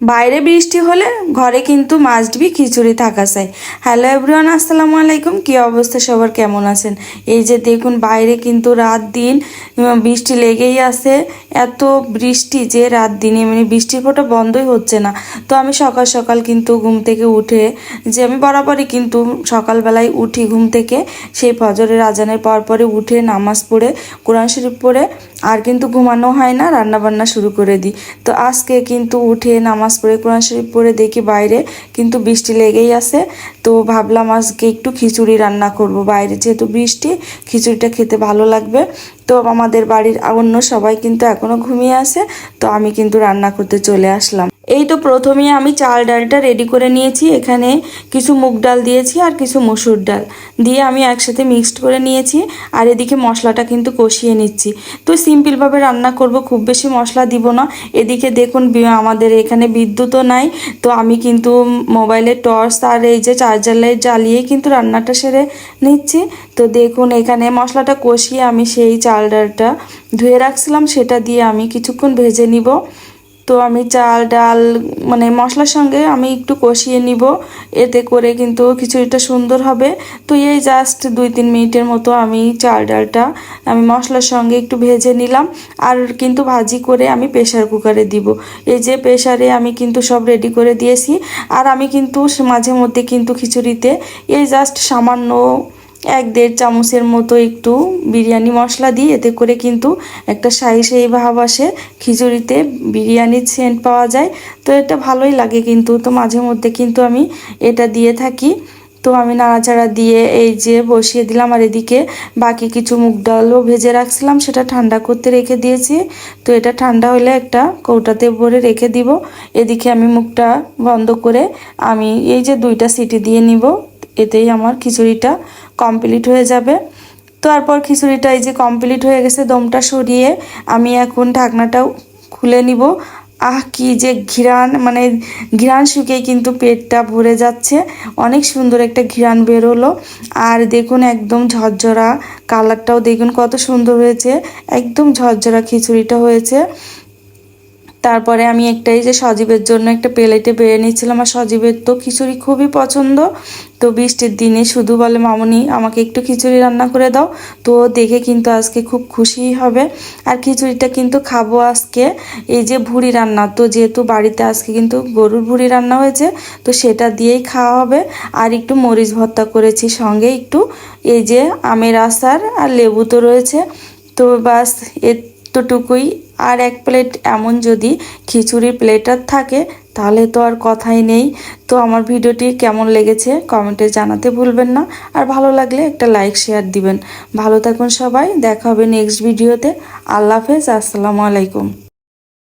বাইরে বৃষ্টি হলে ঘরে কিন্তু মাস্ট বি খিচুড়ি থাকা চাই। হ্যালো এভরিওয়ান আসসালামু আলাইকুম। কি অবস্থা? সবার কেমন আছেন? এই যে দেখুন, বাইরে কিন্তু রাত দিন বৃষ্টি লেগেই আছে। এত বৃষ্টি যে রাত দিনে মানে বৃষ্টির ফোঁটা বন্ধই হচ্ছে না। তো আমি সকাল সকাল কিন্তু ঘুম থেকে উঠে, যে আমি বরাবরই কিন্তু সকালবেলায় উঠি ঘুম থেকে, সেই ফজরের আজানের পর পরে উঠে নামাজ পড়ে, কোরআন শরীফ পড়ে, আর কিন্তু ঘুমানো হয় না রান্না বান্না শুরু করে দিই। তো আজকে কিন্তু উঠে নামাজ পড়ে, কোরআন শরীফ পড়ে দেখি বাইরে, কিন্তু বৃষ্টি লেগেই আছে। তো ভাবলাম আজকে একটু খিচুড়ি রান্না করব। বাইরে যেহেতু বৃষ্টি, খিচুড়িটা খেতে ভালো লাগবে। তো আমাদের বাড়ির অন্য সবাই কিন্তু এখনও ঘুমিয়ে আছে, তো আমি কিন্তু রান্না করতে চলে আসলাম। এই তো প্রথমেই আমি চাল ডালটা রেডি করে নিয়েছি। এখানে কিছু মুগ ডাল দিয়েছি আর কিছু মসুর ডাল দিয়ে আমি একসাথে মিক্সড করে নিয়েছি আর এদিকে মশলাটা কিন্তু কষিয়ে নিচ্ছি। তো সিম্পলভাবে রান্না করব, খুব বেশি মশলা দিব না। এদিকে দেখুন আমাদের এখানে বিদ্যুৎও নাই, তো আমি কিন্তু মোবাইলের টর্চ আর এই যে চার্জার লাইট জ্বালিয়ে কিন্তু রান্নাটা সেরে নিচ্ছি। তো দেখুন এখানে মশলাটা কষিয়ে আমি সেই চাল ডালটা ধুয়ে রাখছিলাম, সেটা দিয়ে আমি কিছুক্ষণ ভেজে নিব। তো আমি চাল, ডাল মানে মশলার সঙ্গে আমি একটু কষিয়ে নিব। এতে করে কিন্তু খিচুড়িটা সুন্দর হবে। তো এই জাস্ট দুই, তিন মিনিটের মতো আমি চাল, ডালটা আমি মশলার সঙ্গে একটু ভেজে নিলাম। আর কিন্তু ভাজি করে আমি প্রেশার কুকারে দিব। এই যে প্রেশারে আমি কিন্তু সব রেডি করে দিয়েছি। আর আমি কিন্তু মাঝে মধ্যে কিন্তু খিচুড়িতে এই জাস্ট সামান্য এক দেড় চামচের মতো একটু বিরিয়ানি মশলা দিই এতে করে কিন্তু একটা সাই সেই ভাব আসে। খিচুড়িতে বিরিয়ানির সেন্ট পাওয়া যায়। তো এটা ভালোই লাগে কিন্তু। তো মাঝে মধ্যে কিন্তু আমি এটা দিয়ে থাকি। তো আমি নাড়াচাড়া দিয়ে এই যে বসিয়ে দিলাম আর এদিকে বাকি কিছু মুগ ডালও ভেজে রাখছিলাম, সেটা ঠান্ডা করতে রেখে দিয়েছি। তো এটা ঠান্ডা হলে একটা কৌটাতে ভরে রেখে দিব। এদিকে আমি মুখটা বন্ধ করে আমি এই যে দুইটা সিটি দিয়ে নিব। এতেই আমার খিচুড়িটা কমপ্লিট হয়ে যাবে। তারপর খিচুড়িটা এই যে কমপ্লিট হয়ে গেছে, দমটা সরিয়ে আমি এখন ঢাকনাটাও খুলে নিব। আহ, কি যে ঘিরান মানে ঘিরান শুকিয়ে কিন্তু পেটটা ভরে যাচ্ছে। অনেক সুন্দর একটা ঘিরান বেরোলো। আর দেখুন একদম ঝরঝরা কালারটাও দেখুন কত সুন্দর হয়েছে। একদম ঝরঝরা খিচুড়িটা হয়েছে। তারপরে আমি একটা এই যে সজীবের জন্য একটা প্লেটে বেড়ে নিচ্ছিলাম আর সজীবের তো খিচুড়ি খুবই পছন্দ। তো বৃষ্টির দিনে শুধু বলে, মামুনি, আমাকে একটু খিচুড়ি রান্না করে দাও। তো দেখে কিন্তু আজকে খুব খুশি হবে। আর খিচুড়িটা কিন্তু খাব আজকে এই যে ভুড়ি রান্না। তো যেহেতু বাড়িতে আজকে কিন্তু গরুর ভুড়ি রান্না হয়েছে, তো সেটা দিয়েই খাওয়া হবে। আর একটু মরিচ ভর্তা করেছি সঙ্গে একটু। এই যে আমের আচার আর লেবু তো রয়েছে। তো বাস এতটুকুই। আর এক প্লেট এমন যদি খিচুড়ির প্লেটার থাকে তাহলে তো আর কথাই নেই। তো আমার ভিডিওটি কেমন লেগেছে কমেন্টে জানাতে ভুলবেন না। আর ভালো লাগলে একটা লাইক, শেয়ার দিবেন। ভালো থাকুন সবাই। দেখা হবে নেক্সট ভিডিওতে। আল্লাহ হাফেজ। আসসালামু আলাইকুম।